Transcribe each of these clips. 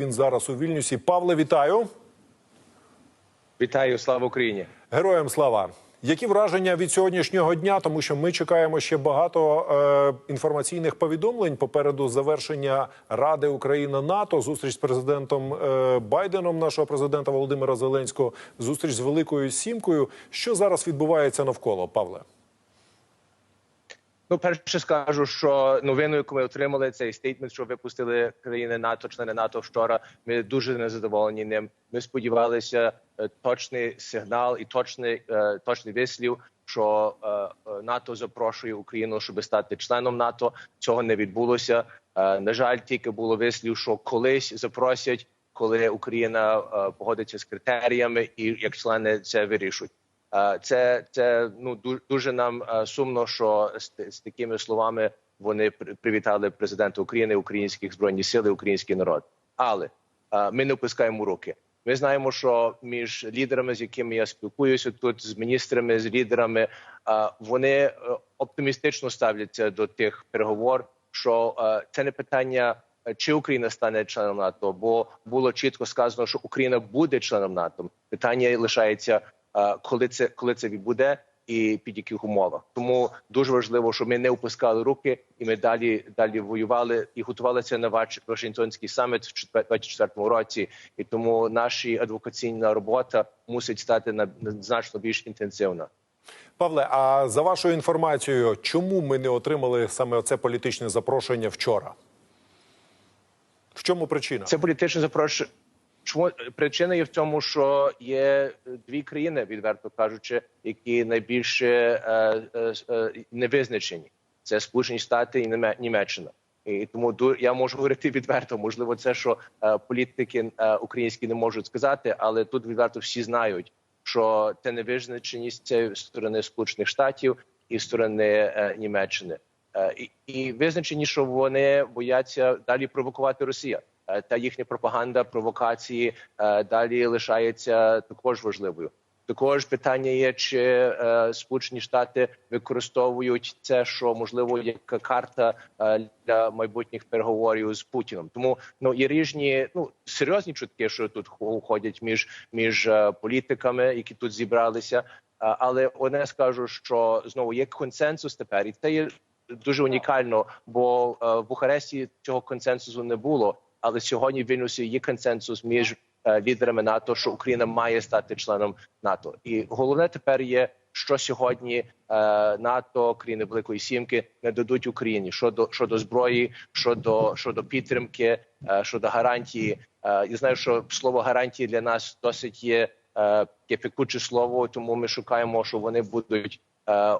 Він зараз у Вільнюсі. Павле, вітаю. Вітаю, слава Україні! Героям слава. Які враження від сьогоднішнього дня? Тому що ми чекаємо ще багато е, інформаційних повідомлень попереду завершення Ради Україна НАТО, зустріч з президентом е, Байденом, нашого президента Володимира Зеленського, зустріч з Великою Сімкою. Що зараз відбувається навколо, Павле? Ну, перше скажу, що новину, яку ми отримали, цей стейтмент, що випустили країни НАТО, члени НАТО вчора. Ми дуже незадоволені ним. Ми сподівалися е, точний сигнал і точний е, точний вислів, що е, НАТО запрошує Україну, щоб стати членом НАТО. Цього не відбулося. На жаль, тільки було вислів, що колись запросять, коли Україна погодиться з критеріями, і як члени це вирішують. Е, Це це ну ду- дуже нам е, сумно, що з, з такими словами вони привітали президента України, українських збройних сил, і український народ. Але е, ми не опускаємо руки. Ми знаємо, що між лідерами, з якими я спілкуюся тут, з міністрами, з лідерами, вони оптимістично ставляться до тих переговор, що це не питання. Чи Україна стане членом НАТО? Бо було чітко сказано, що Україна буде членом НАТО. Питання лишається коли це коли це відбуде і під яких умовах. Тому дуже важливо, щоб ми не опускали руки, і ми далі далі воювали і готувалися на Ваш- Вашингтонський саміт в 2024 році. І тому наша адвокаційна робота мусить стати на значно більш інтенсивна. Павле, а за вашою інформацією, чому ми не отримали саме це політичне запрошення вчора? В чому причина? Це політичне запрошення. Чому причина є в тому, що є е, дві країни, відверто кажучи, які найбільше е, е, е, невизначені. Це Сполучені Штати і Німеччина. І тому я можу говорити відверто. Можливо, це що е, політики е, українські не можуть сказати, але тут відверто всі знають, що це невизначеність це сторони Сполучених Штатів і сторони е, Німеччини. Е, і, і визначені, що вони бояться далі провокувати Росія. Е, Та їхня пропаганда, провокації е, далі лишається також важливою. Також питання є, чи е, Сполучені Штати використовують це, що можливо як карта для майбутніх переговорів з Путіном. Тому ну є різні ну серйозні чутки, що тут хо- ходять між між політиками, які тут зібралися. Але одне скажу, що знову є консенсус тепер, і це є дуже унікально, бо в Бухаресті цього консенсусу не було. Але сьогодні в Вільнюсі є консенсус між е, лідерами НАТО, що Україна має стати членом НАТО. І головне тепер є, що сьогодні е, НАТО, країни Великої Сімки не дадуть Україні щодо щодо зброї, щодо щодо підтримки, е, щодо гарантії. Я знаю, що слово гарантії для нас досить є пекуче слово, тому ми шукаємо, що вони будуть е,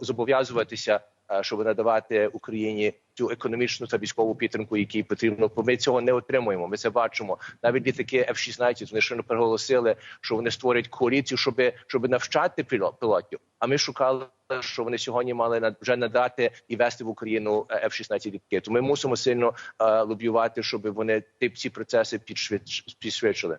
зобов'язуватися, щоб надавати Україні цю економічну та військову підтримку, якій потрібно. Бо ми цього не отримуємо. Ми це бачимо. Навіть літаки F-16, вони щойно переголосили, що вони створять коаліцію, щоб щоб навчати піло- пілотів. А ми шукали, що вони сьогодні мали вже надати і вести в Україну е, F-16 літаки. То ми мусимо сильно е, лобіювати, щоб вони ці процеси підшвидш- підшвидшили.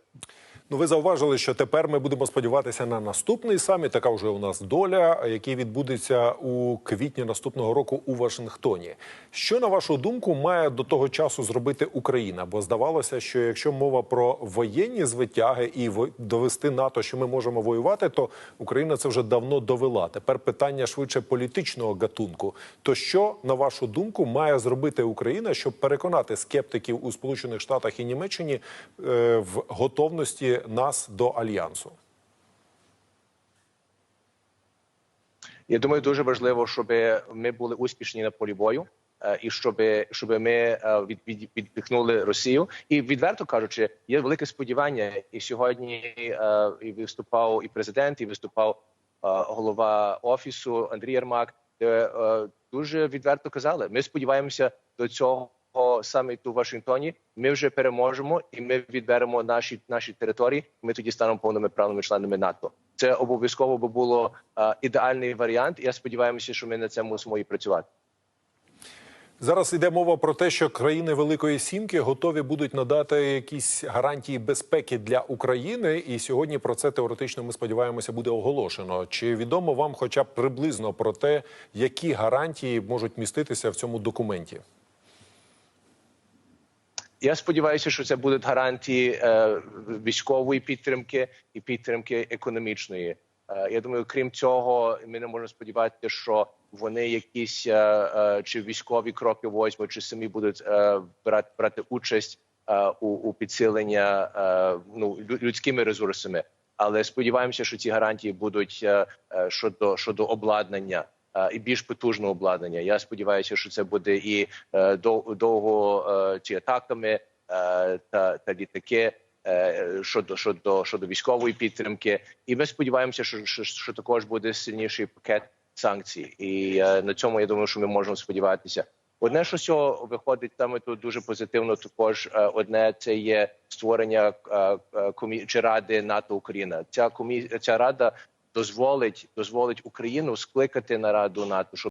Ну, ви зауважили, що тепер ми будемо сподіватися на наступний саміт. Така вже у нас доля, який відбудеться у квітні наступного року у Вашингтоні. Що на вашу думку має до того часу зробити Україна? Бо здавалося, що якщо мова про воєнні звитяги і довести НАТО, що ми можемо воювати, то Україна це вже давно довела. Тепер питання швидше політичного гатунку. То що на вашу думку має зробити Україна, щоб переконати скептиків у Сполучених Штатах і Німеччині е, в готовності нас до альянсу? Я думаю, дуже важливо, щоб ми були успішні на полі бою. е, І щоб, щоб ми е, від, від, відпихнули Росію, і відверто кажучи, є велике сподівання. І сьогодні е, і виступав і президент, і виступав голова офісу Андрій Єрмак, де дуже відверто казали: ми сподіваємося до цього саміту в Вашингтоні. Ми вже переможемо, і ми відберемо наші наші території. Ми тоді станемо повними правними членами НАТО. Це обов'язково би було е, ідеальний варіант. І я сподіваюся, що ми на це мусимо і працювати. Зараз йде мова про те, що країни Великої Сімки готові будуть надати якісь гарантії безпеки для України. І сьогодні про це теоретично ми сподіваємося буде оголошено. Чи відомо вам, хоча б приблизно про те, які гарантії можуть міститися в цьому документі? Я сподіваюся, що це будуть гарантії е, військової підтримки і підтримки економічної. Е, я думаю, крім цього, ми не можемо сподіватися, що вони якісь е, чи військові кроки возьмуть, чи самі будуть брати, брати участь у, у підсилення ну, людськими ресурсами. Але сподіваємося, що ці гарантії будуть щодо щодо обладнання і більш потужного обладнання. Я сподіваюся, що це буде і е, довго е, ці атаками е, та, та літаки. е, Щодо щодо щодо військової підтримки, і ми сподіваємося, що, що, що також буде сильніший пакет санкцій, і е, на цьому я думаю, що ми можемо сподіватися. Одне, що з цього виходить саме тут дуже позитивно. Також е, одне це є створення е, е, комі... чи ради НАТО Україна. Ця комі... ця рада дозволить дозволить Україну скликати нараду НАТО, щоб